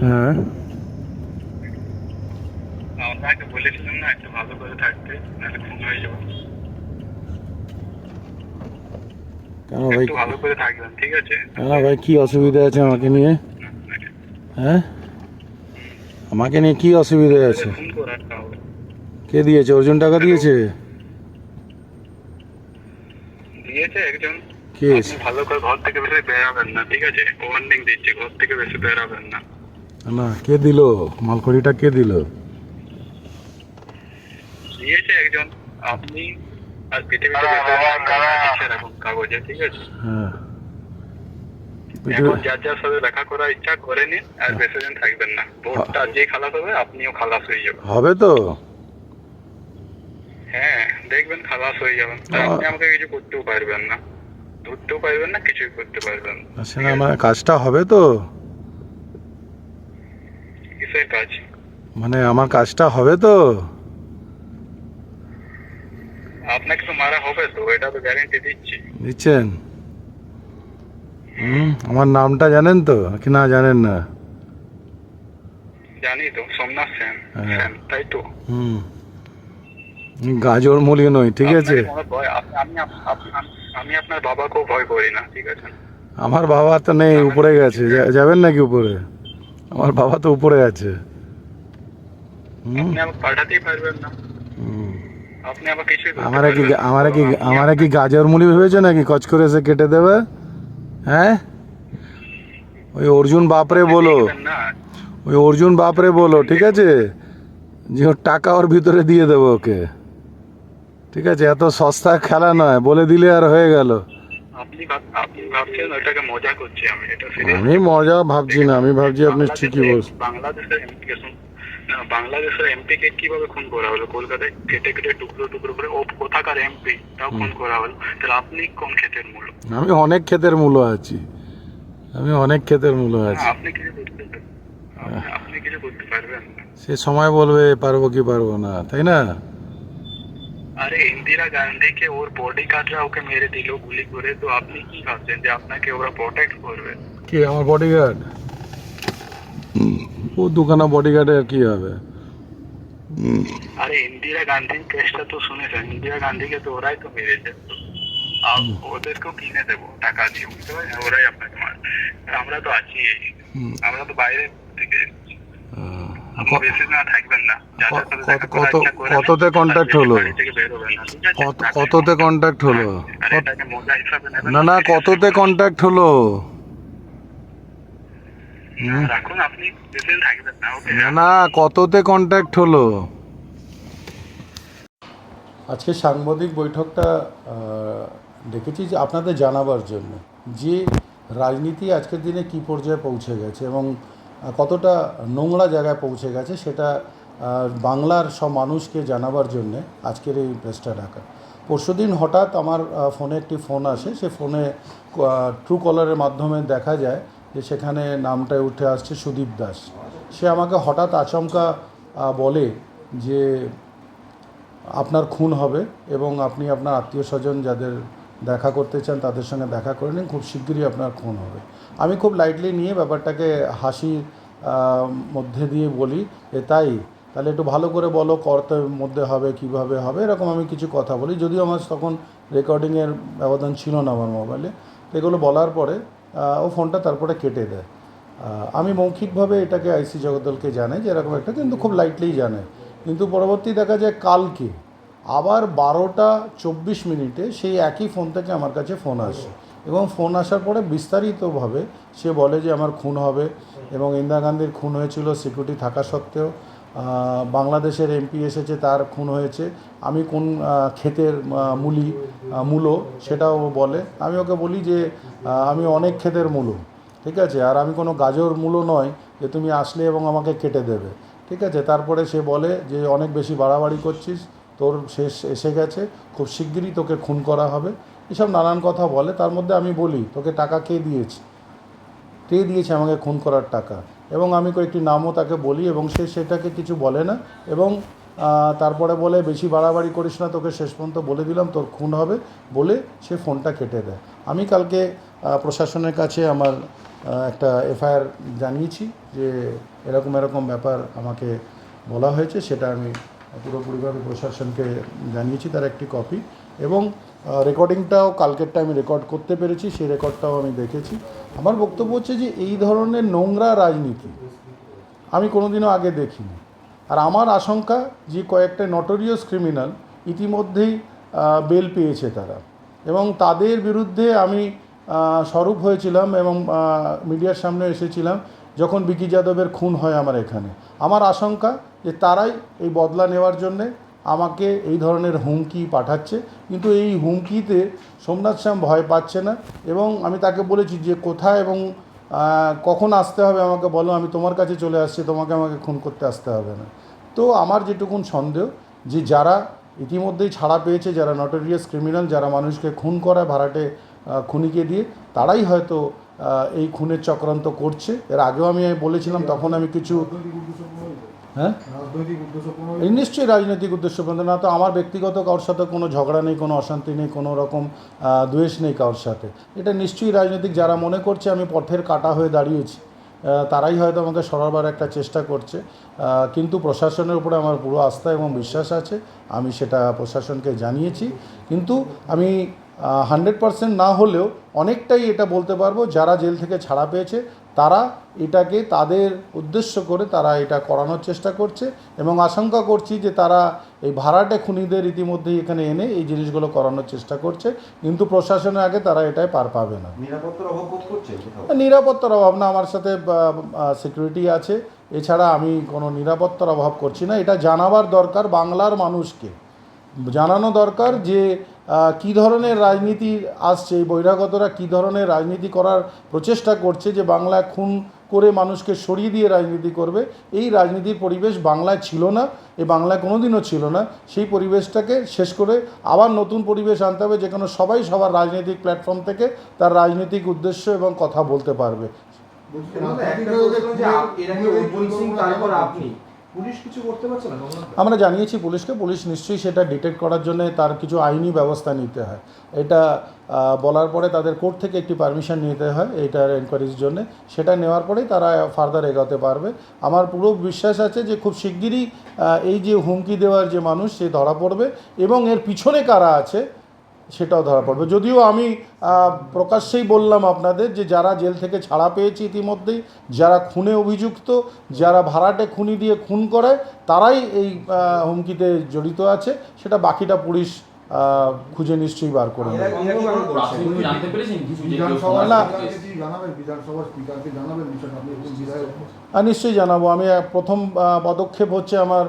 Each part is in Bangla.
হ্যাঁ। আপনাকে বলেছিলাম না একটু ভালো করে থাকতে নাহলে খুন হয়ে যাব। কেন ভাই? ভালো করে থাকবেন ঠিক আছে? কেন ভাই কি অসুবিধা আছে আমাকে নিয়ে? হ্যাঁ? আমাকে নিয়ে কি অসুবিধা আছে? কে দিয়েছে? অর্জুন টাকা দিয়েছে? দিয়েছে একজন। কে? ভালো করে ঘর থেকে বেশি বেরাবেন না ঠিক আছে? ওয়ার্নিং দিচ্ছি ঘর থেকে বেশি বেরাবেন না। না কে দিল? মালকড়িটা কে দিল? দিয়েছে একজন। আপনি আর থাকার ইচ্ছা রাখুন কাগজে ঠিক আছে? হ্যাঁ। এখন যার যার সাথে দেখা করার ইচ্ছা করে নিন আর বেশি দিন থাকবেন না। ভোটটা যে খালাস হবে আপনিও খালাস হয়ে যাবেন। হবে তো? হ্যাঁ দেখবেন খালাস হয়ে যাবেন। আপনি আমাকে কিছু করতেও পারবেন না। ধরতেও পারবেন না কিছুই করতে পারবেন না। আসলে আমার কাজটা হবে তো? কাজ মানে আমার কাজটা হবে তো? আপনাকে তো মারা হবে তো এটা তো গ্যারেন্টি দিচ্ছি। দিচ্ছেন? হুম আমার নামটা জানেন তো? কি না জানেন না? জানি তো সোমনাথ সেন। হ্যাঁ। তাই তো। হুম। গাজর মুলি নই ঠিক আছে? আমি আপনার বাবাকেও ভয় করি না ঠিক আছে? আমার বাবা তো নেই উপরে গেছে। যাবেন নাকি উপরে? আমার বাবা তো উপরে আছে। আমার আমারে কি পারবেন কি আপনি কি গাজর মুলি ভেবেছো নাকি? কচ করে এসে কেটে দেবে? হ্যাঁ? ওই অর্জুন বাপরে বলো। ওই অর্জুন বাপরে বলো ঠিক আছে? যে ওর টাকা ওর ভিতরে দিয়ে দেবো ওকে। ঠিক আছে? এত সস্তা খেলা নয় বলে দিলে আর হয়ে গেল। আপনি আপনি ভাবছেন ওইটাকে মজা করছি আমি এটা আমি মজা ভাবছি না আমি ভাবছি আপনি ঠিকই বলছেন। বাংলাদেশের এমপি কে না, বাংলাদেশের এমপি কে কীভাবে খুন করা হলো? কলকাতায় কেটে কেটে টুকরো টুকরো করে ও কোথাকার এমপি? তাও খুন করা হলো। তাহলে আপনি কোন ক্ষেতের মূল? আমি অনেক ক্ষেতের মূল্য আছি। আমি অনেক ক্ষেতের মূল্য আছি। আপনি কিছু করতে আপনি কিছু করতে পারবেন সে সময় বলবে পারব কি পারব না তাই না? আরে ইন্দিরা গান্ধীকে ওর বডি গার্ডরা ওকে মেরে দিল গুলি করে তো আপনি কি ভাবছেন যে আপনাকে ওরা প্রোটেক্ট করবে কি আমার বডিগার্ড ও দুখানা বডিগার্ডে আর কি হবে আরে ইন্দিরা গান্ধীর কেসটা তো শুনেছেন ইন্দিরা গান্ধীকে তো ওরাই তো মেরেছে আর ওদেরকেও কিনে দেবো টাকা দিয়ে বুঝতে পারছেন ওরাই আপনাকে মার আমরা তো আছি হুম। আমরা তো বাইরে থেকে কততে আর হলো? কততে কন্ট্যাক্ট হলো? না না, কততে কন্ট্যাক্ট হলো? না কততে কন্ট্যাক্ট হলো? আজকে সাংবাদিক বৈঠকটা ডেকেছি যে আপনাদের জানাবার জন্য যে রাজনীতি আজকের দিনে কী পর্যায়ে পৌঁছে গেছে এবং কতটা নোংরা জায়গায় পৌঁছে গেছে সেটা বাংলার সব মানুষকে জানাবার জন্য আজকের এই প্রেসটা ডাকা পরশুদিন হঠাৎ আমার ফোনে একটি ফোন আসে, সে ফোনে ট্রু কলারের মাধ্যমে দেখা যায় যে সেখানে নামটায় উঠে আসছে সুদীপ দাস। সে আমাকে হঠাৎ আচমকা বলে যে, আপনার খুন হবে এবং আপনি আপনার আত্মীয় স্বজন যাদের দেখা করতে চান, তাদের সঙ্গে দেখা করে নিন, খুব শিগগিরই আপনার খুন হবে। আমি খুব লাইটলি নিয়ে ব্যাপারটাকে হাসির মধ্যে দিয়ে বলি যে তাই? তাহলে একটু ভালো করে বলো, কর্তের মধ্যে হবে, কীভাবে হবে? এরকম আমি কিছু কথা বলি, যদিও আমার তখন রেকর্ডিংয়ের ব্যবধান ছিল না আমার মোবাইলে তো এগুলো বলার পরে ও ফোনটা তারপরে কেটে দেয়। আমি মৌখিকভাবে এটাকে আইসি জগদ্দলকে জানাই যে এরকম একটা, কিন্তু খুব লাইটলি জানাই। কিন্তু পরবর্তী দেখা যায় কালকে আবার বারোটা চব্বিশ মিনিটে সেই একই ফোন থেকে আমার কাছে ফোন আসে। এবং ফোন আসার পরে বিস্তারিতভাবে সে বলে যে আমার খুন হবে এবং ইন্দিরা গান্ধীর খুন হয়েছিল সিকিউরিটি থাকা সত্ত্বেও। বাংলাদেশের এমপি এসেছে, তার খুন হয়েছে। আমি কোন ক্ষেতের মূলি মূলো সেটাও বলে। আমি ওকে বলি যে আমি অনেক ক্ষেতের মূলো, ঠিক আছে? আর আমি কোনো গাজর মূলো নয় যে তুমি আসলে এবং আমাকে কেটে দেবে, ঠিক আছে? তারপরে সে বলে যে, অনেক বেশি বাড়াবাড়ি করছিস তোর শেষ এসে গেছে, খুব শিগগিরই তোকে খুন করা হবে। এসব নানান কথা বলে, তার মধ্যে আমি বলি, তোকে টাকা কে দিয়েছে? কে দিয়েছে আমাকে খুন করার টাকা? এবং আমি কয়েকটি নামও তাকে বলি, এবং সে সেটাকে কিছু বলে না, এবং তারপরে বলে, বেশি বাড়াবাড়ি করিস না, তোকে শেষ পর্যন্ত বলে দিলাম, তোর খুন হবে। বলে সে ফোনটা কেটে দেয়। আমি কালকে প্রশাসনের কাছে আমার একটা এফআইআর জানিয়েছি যে এরকম এরকম ব্যাপার আমাকে বলা হয়েছে, সেটা আমি পুরোপুরিভাবে প্রশাসনকে জানিয়েছি তার একটি কপি এবং রেকর্ডিংটাও কালকেরটা আমি রেকর্ড করতে পেরেছি, সেই রেকর্ডটাও আমি দেখেছি। আমার বক্তব্য হচ্ছে যে এই ধরনের নোংরা রাজনীতি আমি কোনোদিনও আগে দেখিনি। আর আমার আশঙ্কা যে কয়েকটা নটোরিয়াস ক্রিমিনাল ইতিমধ্যেই বেল পেয়েছে তারা। এবং তাদের বিরুদ্ধে আমি স্বরূপ হয়েছিলাম এবং মিডিয়ার সামনে এসেছিলাম। যখন বিকি যাদবের খুন হয় আমার এখানে, আমার আশঙ্কা যে তারাই এই বদলা নেওয়ার জন্যে আমাকে এই ধরনের হুমকি পাঠাচ্ছে। কিন্তু এই হুমকিতে সোমনাথ শ্যাম ভয় পাচ্ছে না এবং আমি তাকে বলেছি যে কোথায় এবং কখন আসতে হবে আমাকে বলো, আমি তোমার কাছে চলে আসছি, তোমাকে আমাকে খুন করতে আসতে হবে না। তো আমার যেটুকুন সন্দেহ যে যারা ইতিমধ্যেই ছাড়া পেয়েছে, যারা নটোরিয়াস ক্রিমিনাল যারা মানুষকে খুন করায় ভাড়াটে খুনিকে দিয়ে, তারাই হয়তো এই খুনের চক্রান্ত করছে। এর আগেও আমি বলেছিলাম, তখন আমি কিছু হ্যাঁ? নিশ্চয়ই রাজনৈতিক উদ্দেশ্য না, তো আমার ব্যক্তিগত কারোর সাথে কোনো ঝগড়া নেই, কোনো অশান্তি নেই, কোনো রকম দ্বেষ নেই কারোর সাথে। এটা নিশ্চয়ই রাজনৈতিক যারা মনে করছে, আমি পথের কাটা হয়ে দাঁড়িয়েছি। তারাই হয়তো আমাকে সরাবার একটা চেষ্টা করছে। কিন্তু প্রশাসনের উপরে আমার পুরো আস্থা এবং বিশ্বাস আছে। আমি সেটা প্রশাসনকে জানিয়েছি। কিন্তু আমি হান্ড্রেড পারসেন্ট না হলেও অনেকটাই এটা বলতে পারব যারা জেল থেকে ছাড়া পেয়েছে তারা এটাকে তাদের উদ্দেশ্য করে তারা এটা করানোর চেষ্টা করছে এবং আশঙ্কা করছি যে তারা এই ভাড়াটে খুনিদের ইতিমধ্যেই এখানে এনে এই জিনিসগুলো করানোর চেষ্টা করছে কিন্তু প্রশাসনের আগে তারা এটাই পার পাবে না। নিরাপত্তার অভাব না আমার সাথে সিকিউরিটি আছে এছাড়া আমি কোনো নিরাপত্তার অভাব করছি না এটা জানাবার দরকার বাংলার মানুষকে। জানানো দরকার যে কী ধরনের রাজনীতি আসছে, এই বহিরাগতরা কী ধরনের রাজনীতি করার প্রচেষ্টা করছে যে বাংলায় খুন করে মানুষকে সরিয়ে দিয়ে রাজনীতি করবে? এই রাজনীতির পরিবেশ বাংলায় ছিল না, এ বাংলায় কোনোদিনও ছিল না। সেই পরিবেশটাকে শেষ করে আবার নতুন পরিবেশ আনতে হবে, যেখানে সবাই সবার রাজনৈতিক প্ল্যাটফর্ম থেকে তার রাজনৈতিক উদ্দেশ্য এবং কথা বলতে পারবে। আমরা জানিয়েছি পুলিশকে, পুলিশ নিশ্চয়ই সেটা ডিটেক্ট করার জন্য তার কিছু আইনি ব্যবস্থা নিতে হয়। এটা বলার পরে তাদের কোর্ট থেকে একটি পারমিশন নিতে হয় এইটার এনকোয়ারির জন্য। সেটা নেওয়ার পরেই তারা ফার্দার এগোতে পারবে। আমার পুরো বিশ্বাস আছে যে খুব শিগগিরই এই যে হুমকি দেওয়ার যে মানুষ সে ধরা পড়বে এবং এর পিছনে কারা আছে সেটাও ধরা পড়বে। যদিও আমি প্রকাশ্যেই বললাম আপনাদের যে যারা জেল থেকে ছাড়া পেয়েছে ইতিমধ্যেই যারা খুনে অভিযুক্ত যারা ভাড়াটে খুনি দিয়ে খুন করে তারাই এই হুমকিতে জড়িত আছে। সেটা বাকিটা পুলিশ খুঁজে নিশ্চয়ই বার করে না। নিশ্চয়ই জানাব। আমি প্রথম পদক্ষেপ হচ্ছে আমার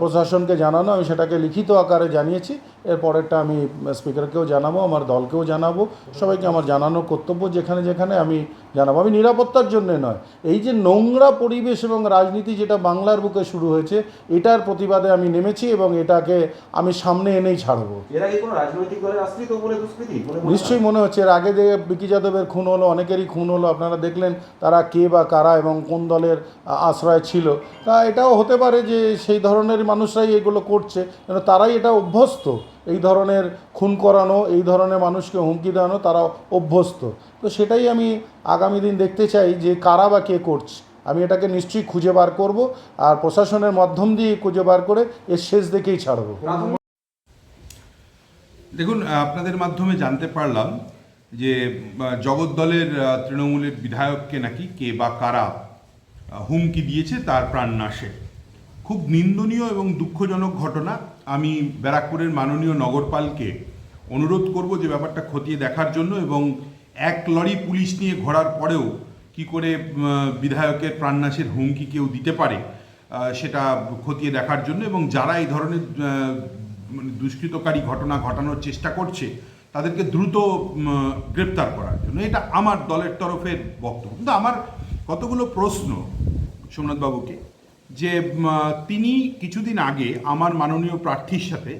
প্রশাসনকে জানানো। আমি সেটাকে লিখিত আকারে জানিয়েছি। এর পরেরটা আমি স্পিকারকেও জানাব আমার দলকেও জানাব। সবাইকে আমার জানানোর কর্তব্য যেখানে যেখানে আমি জানাব। আমি নিরাপত্তার জন্যে নয়। এই যে নোংরা পরিবেশ এবং রাজনীতি যেটা বাংলার বুকে শুরু হয়েছে এটার প্রতিবাদে আমি নেমেছি এবং এটাকে আমি সামনে এনেই ছাড়বো? নিশ্চয়ই মনে হচ্ছে। এর আগে যে বিকি যাদবের খুন হলো অনেকেরই খুন হলো আপনারা দেখলেন তারা কে বা কারা এবং কোন দলের আশ্রয় ছিল। তা এটাও হতে পারে যে সেই ধরনের মানুষরাই এগুলো করছে। কেন তারাই এটা অভ্যস্ত। এই ধরনের খুন করানো, এই ধরনের মানুষকে হুমকি দেওয়ানো তারা অভ্যস্ত। তো সেটাই আমি আগামী দিন দেখতে চাই যে কারা বা কে করছে। আমি এটাকে নিশ্চয়ই খুঁজে বার করব আর প্রশাসনের মাধ্যম দিয়ে খুঁজে বার করে এর শেষ দেখেই ছাড়বো। দেখুন আপনাদের মাধ্যমে জানতে পারলাম যে জগদ্দলের তৃণমূলের বিধায়ককে নাকি কে বা কারা হুমকি দিয়েছে, তার প্রাণনাশে খুব নিন্দনীয় এবং দুঃখজনক ঘটনা। আমি ব্যারাকপুরের মাননীয় নগরপালকে অনুরোধ করব যে ব্যাপারটা খতিয়ে দেখার জন্য এবং এক লরি পুলিশ নিয়ে ঘোরার পরেও কি করে বিধায়কের প্রাণনাশের হুমকি কেউ দিতে পারে সেটা খতিয়ে দেখার জন্য এবং যারা এই ধরনের মানে দুষ্কৃতকারী ঘটনা ঘটানোর চেষ্টা করছে, তাদেরকে দ্রুত গ্রেপ্তার করার জন্য। এটা আমার দলের তরফের বক্তব্য। কিন্তু আমার কতগুলো প্রশ্ন, সোমনাথবাবুকে, যে তিনি কিছুদিন আগে আমার মাননীয় প্রার্থীর সাথে,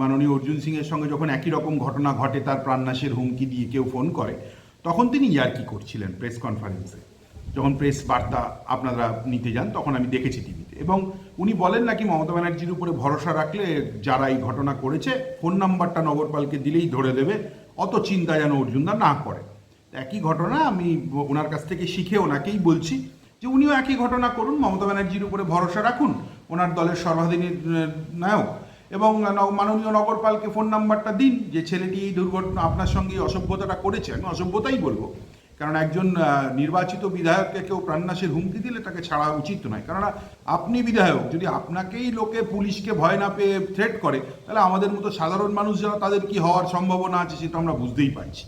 মাননীয় অর্জুন সিংয়ের সঙ্গে যখন একই রকম ঘটনা ঘটে, তার প্রাণনাশের হুমকি দিয়ে কেউ ফোন করে, তখন তিনি ইয়ার্কি করছিলেন প্রেস কনফারেন্সে? যখন প্রেস বার্তা আপনারা নিতে যান, তখন আমি দেখেছি টিভিতে। এবং উনি বলেন নাকি মমতা ব্যানার্জির উপরে ভরসা রাখলে যারা এই ঘটনা করেছে, ফোন নাম্বারটা নগরপালকে দিলেই ধরে দেবে, অত চিন্তা যেন অর্জুনদা না করে। একই ঘটনা আমি ওনার কাছ থেকে শিখে ওনাকেই বলছি যে উনিও একই ঘটনা করুন, মমতা ব্যানার্জির উপরে ভরসা রাখুন, ওনার দলের সর্বাধিনায়ক এবং মাননীয় নগরপালকে ফোন নাম্বারটা দিন, যে ছেলেটি এই দুর্ঘটনা, আপনার সঙ্গে অসভ্যতাটা করেছে, আমি অসভ্যতাই বলব। কারণ একজন নির্বাচিত বিধায়ককে কেউ প্রাণনাশের হুমকি দিলে তাকে ছাড়া উচিত নয়। কেননা আপনি বিধায়ক, যদি আপনাকেই লোকে পুলিশকে ভয় না পেয়ে থ্রেট করে, তাহলে আমাদের মতো সাধারণ মানুষ যারা, তাদের কি হওয়ার সম্ভাবনা আছে, সেটা আমরা বুঝতেই পারছি।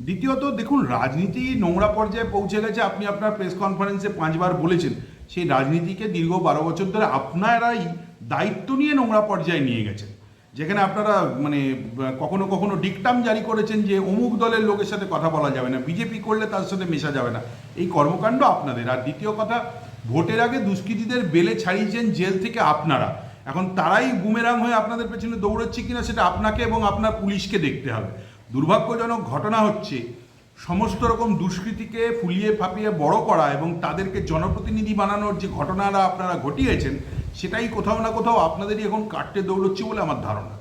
দ্বিতীয়ত, দেখুন, রাজনীতি নোংরা পর্যায়ে পৌঁছে গেছে। আপনি আপনার প্রেস কনফারেন্সে পাঁচবার বলেছেন। সেই রাজনীতিকে দীর্ঘ বারো বছর ধরে আপনারাই দায়িত্ব নিয়ে নোংরা পর্যায়ে নিয়ে গেছেন। যেখানে আপনারা মানে কখনো কখনো ডিকটাম জারি করেছেন যে, অমুক দলের লোকের সাথে কথা বলা যাবে না বিজেপি করলে তার সাথে মেশা যাবে না। এই কর্মকাণ্ড আপনাদের। আর দ্বিতীয় কথা, ভোটের আগে দুষ্কৃতীদের বেলে ছাড়িয়েছেন জেল থেকে আপনারা। এখন তারাই বুমেরাং হয়ে আপনাদের পেছনে দৌড়চ্ছে কিনা, সেটা আপনাকে এবং আপনার পুলিশকে দেখতে হবে। দুর্ভাগ্যজনক ঘটনা হচ্ছে, সমস্ত রকম দুষ্কৃতিকে ফুলিয়ে ফাঁপিয়ে বড় করা এবং তাদেরকে জনপ্রতিনিধি বানানোর যে ঘটনারা আপনারা ঘটিয়েছেন, সেটাই কোথাও না কোথাও আপনাদেরই এখন কাটতে দৌড়চ্ছে বলে আমার ধারণা।